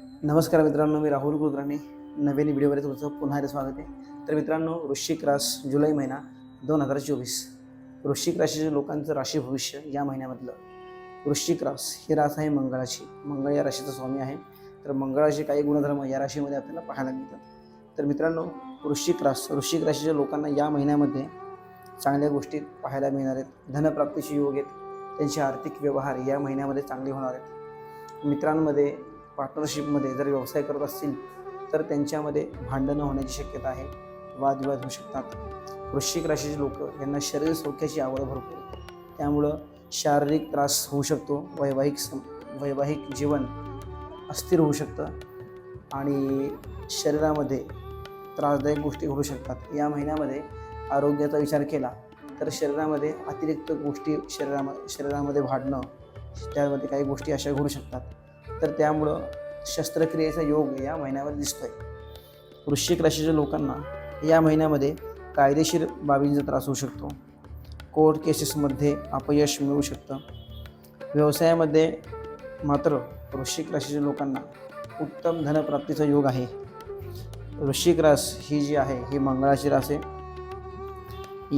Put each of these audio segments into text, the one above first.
नमस्कार मित्रांनो मी राहुल कुलकर्णी. नवीन व्हिडिओमध्ये तुमचं पुन्हा एकदा स्वागत आहे. तर मित्रांनो वृश्चिक रास जुलै महिना दोन हजार चोवीस. वृश्चिक राशीच्या लोकांचं राशी भविष्य या महिन्यामधलं. वृश्चिक रास ही रास आहे मंगळाची मंगळ या राशीचा स्वामी आहे. तर मंगळाचे काही गुणधर्म या राशीमध्ये आपल्याला पाहायला मिळतात. तर मित्रांनो वृश्चिक रास वृश्चिक राशीच्या लोकांना या महिन्यामध्ये चांगल्या गोष्टी पाहायला मिळणार आहेत. धनप्राप्तीचे योग आहेत. त्यांचे आर्थिक व्यवहार या महिन्यामध्ये चांगले होणार आहेत. मित्रांमध्ये पार्टनरशिपमध्ये जर व्यवसाय करत असतील तर त्यांच्यामध्ये भांडणं होण्याची शक्यता आहे. वादविवाद होऊ शकतात. वृश्चिक राशीचे लोक यांना शरीर सौख्याची आवड भरपूर त्यामुळं शारीरिक त्रास होऊ शकतो वैवाहिक सम वैवाहिक जीवन अस्थिर होऊ शकतं आणि शरीरामध्ये त्रासदायक गोष्टी घडू शकतात. या महिन्यामध्ये आरोग्याचा विचार केला तर शरीरामध्ये अतिरिक्त गोष्टी शरीरामध्ये शरीरामध्ये वाढणं त्यामध्ये काही गोष्टी अशा घडू शकतात. तर त्यामुळं शस्त्रक्रियेचा योग या महिन्यामध्ये दिसतो आहे वृश्चिक राशीच्या लोकांना या महिन्यामध्ये कायदेशीर बाबींचा त्रास होऊ शकतो. कोर्ट केसेसमध्ये अपयश मिळू शकतं. व्यवसायामध्ये मात्र वृश्चिक राशीच्या लोकांना उत्तम धनप्राप्तीचा योग आहे. वृश्चिक रास ही जी आहे ही मंगळाची रास आहे.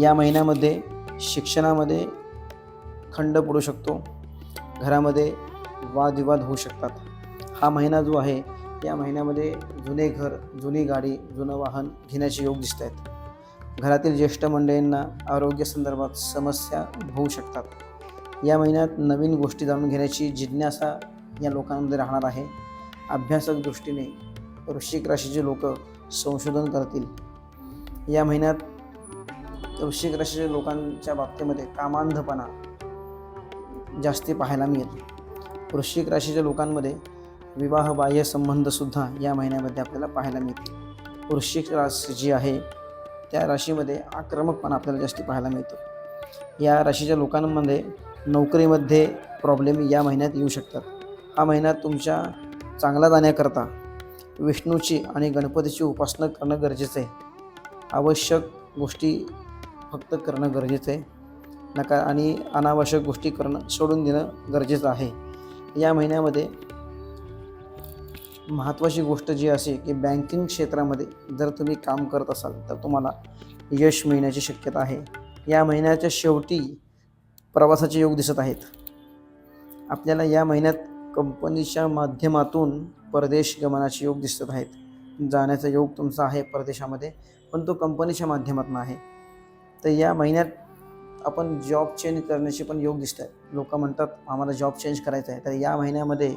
या महिन्यामध्ये शिक्षणामध्ये खंड पडू शकतो. घरामध्ये वादविवाद होऊ शकतात. हा महिना जो आहे या महिन्यामध्ये जुने घर जुनी गाडी जुनं वाहन घेण्याचे योग दिसत आहेत. घरातील ज्येष्ठ मंडळींना आरोग्यसंदर्भात समस्या होऊ शकतात. या महिन्यात नवीन गोष्टी जाणून घेण्याची जिज्ञासा या लोकांमध्ये राहणार आहे. अभ्यासक दृष्टीने वृश्चिक राशीचे लोक संशोधन करतील. या महिन्यात वृश्चिक राशीच्या लोकांच्या बाबतीमध्ये कामांधपणा जास्ती पाहायला मिळेल. वृश्चिक राशीच्या लोकांमध्ये विवाहबाह्य संबंधसुद्धा या महिन्यामध्ये आपल्याला पाहायला मिळतील. वृश्चिक राशी जी आहे त्या राशीमध्ये आक्रमकपणा आपल्याला जास्ती पाहायला मिळतो. या राशीच्या लोकांमध्ये नोकरीमध्ये प्रॉब्लेम या महिन्यात येऊ शकतात. हा महिना तुमच्या चांगला जाण्याकरता विष्णूची आणि गणपतीची उपासना करणं गरजेचं आहे आवश्यक गोष्टी फक्त करणं गरजेचं आहे नका आणि अनावश्यक गोष्टी करणं सोडून देणं गरजेचं आहे. या महिन्यामध्ये महत्त्वाची गोष्ट जी असे की बँकिंग क्षेत्रामध्ये जर तुम्ही काम करत असाल तर तुम्हाला यश मिळण्याची शक्यता आहे. या महिन्याच्या शेवटी प्रवासाचे योग दिसत आहेत. आपल्याला या महिन्यात कंपनीच्या माध्यमातून परदेश गमनाचे योग दिसत आहेत. जाण्याचा योग तुमचा आहे परदेशामध्ये पण तो कंपनीच्या माध्यमातून आहे. तर या महिन्यात आपण जॉब चेंज करण्याचे पण योग दिसत आहेत लोक म्हणतात आम्हाला जॉब चेंज करायचा आहे. तर या महिन्यामध्ये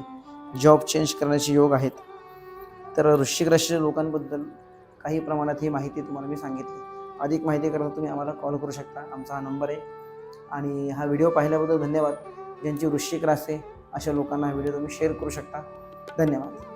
जॉब चेंज करण्याचे योग आहेत. तर वृश्चिक राशीच्या लोकांबद्दल काही प्रमाणात ही माहिती तुम्हाला मी सांगितली. अधिक माहिती करता तुम्ही आम्हाला कॉल करू शकता. आमचा हा नंबर आहे. आणि हा व्हिडिओ पाहिल्याबद्दल धन्यवाद. ज्यांची वृश्चिक रास आहे अशा लोकांना हा व्हिडिओ तुम्ही शेअर करू शकता. धन्यवाद.